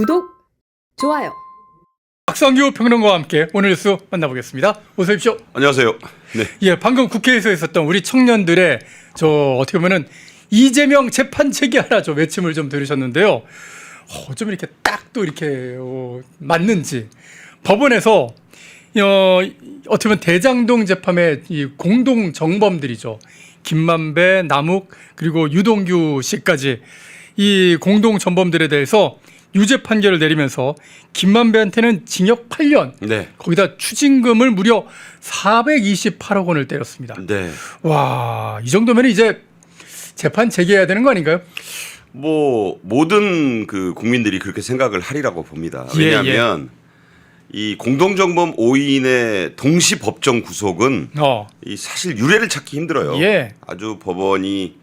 구독, 좋아요. 박성규 평론가와 함께 오늘 뉴스 만나보겠습니다. 어서 오십시오. 안녕하세요. 네. 예, 방금 국회에서 있었던 우리 청년들의 저 어떻게 보면은 이재명 재판 재개하라 저 외침을 좀 들으셨는데요. 어, 좀 이렇게 딱 또 이렇게 어, 맞는지 법원에서 어, 어떻게 보면 대장동 재판의 이 공동 정범들이죠. 김만배, 남욱 그리고 유동규 씨까지 이 공동 정범들에 대해서 유죄 판결을 내리면서 김만배한테는 징역 8년, 네. 거기다 추징금을 무려 428억 원을 때렸습니다. 네. 와, 이 정도면 이제 재판 재개해야 되는 거 아닌가요? 뭐 모든 그 국민들이 그렇게 생각을 하리라고 봅니다. 예, 왜냐하면 이 공동정범 5인의 동시 법정 구속은 어, 이 사실 유례를 찾기 힘들어요. 예. 아주 법원이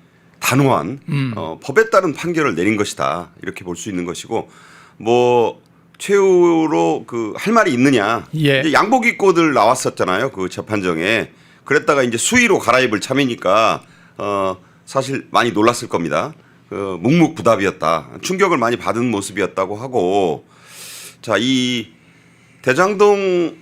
단호한 음. 어, 법에 따른 판결을 내린 것이다. 이렇게 볼 수 있는 것이고 뭐 최후로 그 할 말이 있느냐. 예. 이제 양복 입고들 나왔었잖아요 그 재판정에. 그랬다가 이제 수의로 갈아입을 참이니까 어 사실 많이 놀랐을 겁니다. 그 묵묵부답이었다. 충격을 많이 받은 모습이었다고 하고. 자 이 대장동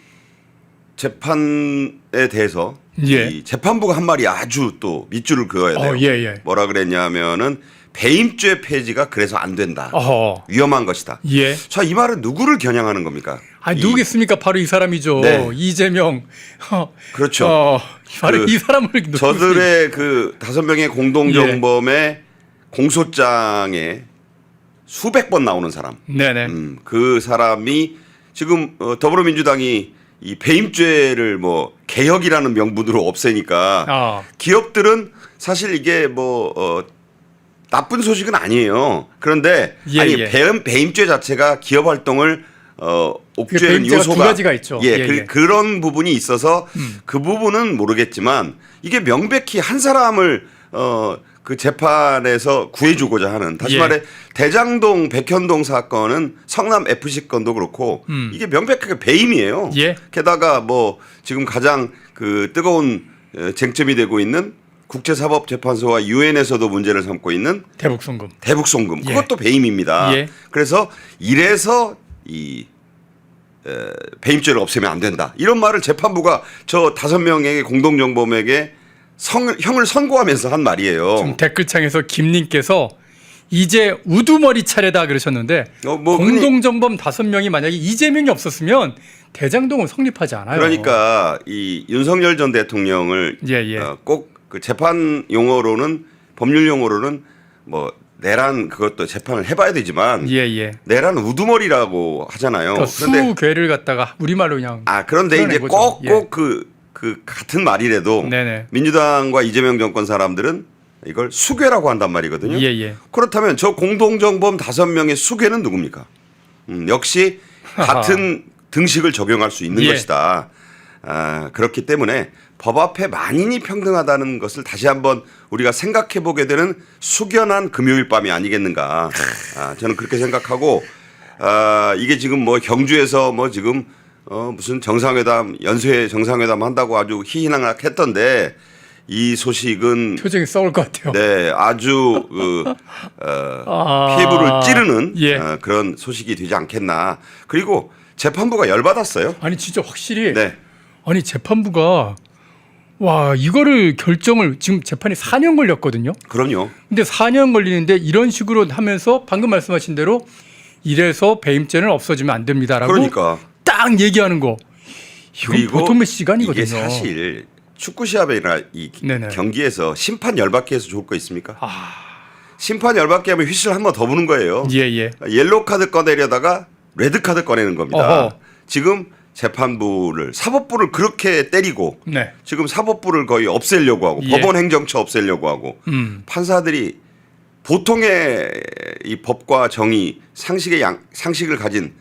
재판에 대해서 예. 이 재판부가 한 말이 아주 또 밑줄을 그어야 돼요. 어, 예, 예. 뭐라 그랬냐면은 배임죄 폐지가 그래서 안 된다. 어허, 위험한 것이다. 예. 자, 이 말은 누구를 겨냥하는 겁니까? 아, 이- 누구겠습니까? 바로 이 사람이죠. 네. 이재명. 어, 그렇죠. 어, 바로 그 이 사람을? 저들의 그 다섯 명의 예. 공동 정범의 공소장에 수백 번 나오는 사람. 네네. 음, 그 사람이 지금 어, 더불어민주당이 이 배임죄를 뭐 개혁이라는 명분으로 없애니까 아, 기업들은 사실 이게 뭐 어, 나쁜 소식은 아니에요. 그런데 예, 아니 예. 배임 배임죄 자체가 기업 활동을 어 옥죄는 요소가 두 가지가 있죠. 예, 예, 그, 예. 그 런 부분이 있어서 음. 그 부분은 모르겠지만 이게 명백히 한 사람을 어 그 재판에서 구해주고자 하는 다시 예. 말해 대장동 백현동 사건은 성남 FC 건도 그렇고 음. 이게 명백하게 배임이에요. 예. 게다가 뭐 지금 가장 그 뜨거운 어, 쟁점이 되고 있는 국제사법재판소와 유엔에서도 문제를 삼고 있는 대북 송금. 대북송금 예. 그것도 배임입니다. 예. 그래서 이래서 이 에, 배임죄를 없애면 안 된다 이런 말을 재판부가 저 다섯 명의 공동정범에게 성, 형을 선고하면서 한 말이에요. 지금 댓글창에서 김님께서 이제 우두머리 차례다 그러셨는데 어, 뭐 공동정범 다섯 명이 만약에 이재명이 없었으면 대장동은 성립하지 않아요. 그러니까 이 윤석열 전 대통령을 예, 예. 어, 꼭그 재판 용어로는 법률 용어로는 뭐 내란 그것도 재판을 해봐야 되지만 예, 예. 내란 우두머리라고 하잖아요. 그러니까 그런데 수괴를 갖다가 우리말로 그냥 아 그런데 이제 풀어낸 거죠. 예. 꼭꼭그 그 같은 말이라도 네네. 민주당과 이재명 정권 사람들은 이걸 수괴라고 한단 말이거든요. 예, 예. 그렇다면 저 공동정범 다섯 명의 수괴는 누굽니까? 음, 역시 같은 등식을 적용할 수 있는 예. 것이다. 아, 그렇기 때문에 법 앞에 만인이 평등하다는 것을 다시 한번 우리가 생각해 보게 되는 숙연한 금요일 밤이 아니겠는가. 아, 저는 그렇게 생각하고 아, 이게 지금 뭐 경주에서 뭐 지금 어, 무슨 정상회담 연쇄 정상회담 한다고 아주 희희낙낙했던데 이 소식은 표정이 썩을 것 같아요. 네, 아주 그, 어, 아, 피부를 찌르는 예. 어, 그런 소식이 되지 않겠나. 그리고 재판부가 열받았어요. 아니 진짜 확실히 네, 아니 재판부가 와 이거를 결정을 지금 재판이 4년 걸렸거든요. 그럼요. 근데 4년 걸리는데 이런 식으로 하면서 방금 말씀하신 대로 이래서 배임죄는 없어지면 안 됩니다라고 그러니까 딱 얘기하는 거. 이건 그리고 보통의 시간이거든요. 이게 사실 축구 시합이나 이 네네. 경기에서 심판 열받게 해서 좋을 거 있습니까? 아, 심판 열받게 하면 휘슬 한 번 더 부는 거예요. 예, 예. 옐로 카드 꺼내려다가 레드 카드 꺼내는 겁니다. 어허. 지금 재판부를 사법부를 그렇게 때리고 네. 지금 사법부를 거의 없애려고 하고 예. 법원 행정처 없애려고 하고 음. 판사들이 보통의 이 법과 정의 상식의 양, 상식을 가진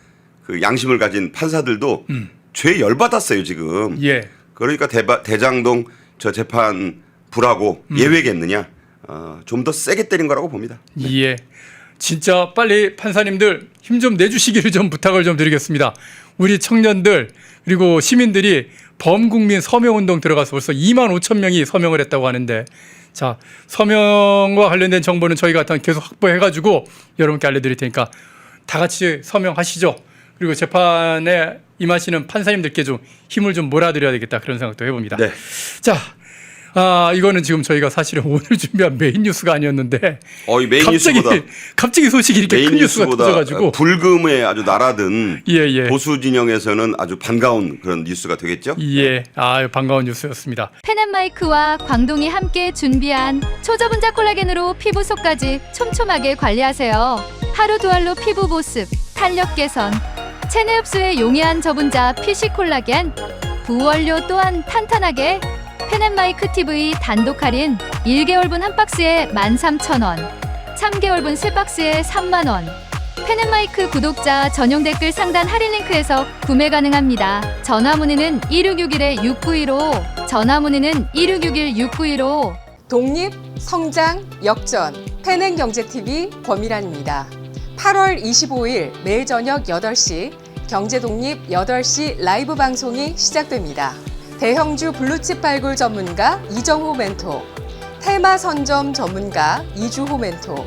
그 양심을 가진 판사들도 음. 죄 열받았어요 지금. 예. 그러니까 대바, 대장동 저 재판 부라고 음. 예외겠느냐? 어, 좀 더 세게 때린 거라고 봅니다. 예. 진짜 빨리 판사님들 힘 좀 내주시기를 좀 부탁을 좀 드리겠습니다. 우리 청년들 그리고 시민들이 범국민 서명운동 들어가서 벌써 2만 5천 명이 서명을 했다고 하는데 자 서명과 관련된 정보는 저희가 계속 확보해가지고 여러분께 알려드릴 테니까 다 같이 서명하시죠. 그리고 재판에 임하시는 판사님들께 좀 힘을 좀 몰아드려야 되겠다 그런 생각도 해봅니다. 네. 자, 아 이거는 지금 저희가 사실은 오늘 준비한 메인 뉴스가 아니었는데 어, 이 메인 갑자기 뉴스보다 갑자기 소식이 이렇게 메인 큰 뉴스가 터져가지고 불금에 아주 날아든 예 예. 보수 진영에서는 아주 반가운 그런 뉴스가 되겠죠? 예, 아 반가운 뉴스였습니다. 펜앤마이크와 광동이 함께 준비한 초저분자 콜라겐으로 피부 속까지 촘촘하게 관리하세요. 하루 두 알로 피부 보습, 탄력 개선, 체내 흡수에 용이한 저분자 PC 콜라겐, 부원료 또한 탄탄하게 펜앤마이크 TV 단독 할인 1개월분 한 박스에 13,000원, 3개월분 세 박스에 3만원. 펜앤마이크 구독자 전용 댓글 상단 할인 링크에서 구매 가능합니다. 전화 문의는 1661-6915, 전화 문의는 1661-6915. 독립, 성장, 역전, 펜앤경제TV 권미란입니다. 8월 25일 매일 저녁 8시 경제독립 8시 라이브 방송이 시작됩니다. 대형주 블루칩 발굴 전문가 이정호 멘토, 테마 선점 전문가 이주호 멘토,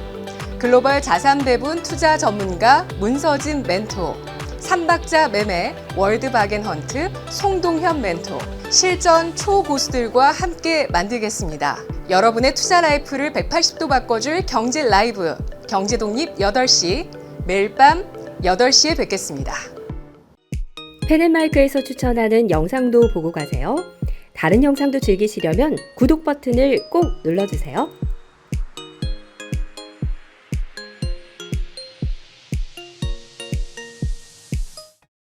글로벌 자산 배분 투자 전문가 문서진 멘토, 삼박자 매매 월드 바겐 헌트 송동현 멘토, 실전 초고수들과 함께 만들겠습니다. 여러분의 투자 라이프를 180도 바꿔줄 경제 라이브, 경제 독립 8시, 매일 밤 8시에 뵙겠습니다. 펜앤마이크에서 추천하는 영상도 보고 가세요. 다른 영상도 즐기시려면 구독 버튼을 꼭 눌러주세요.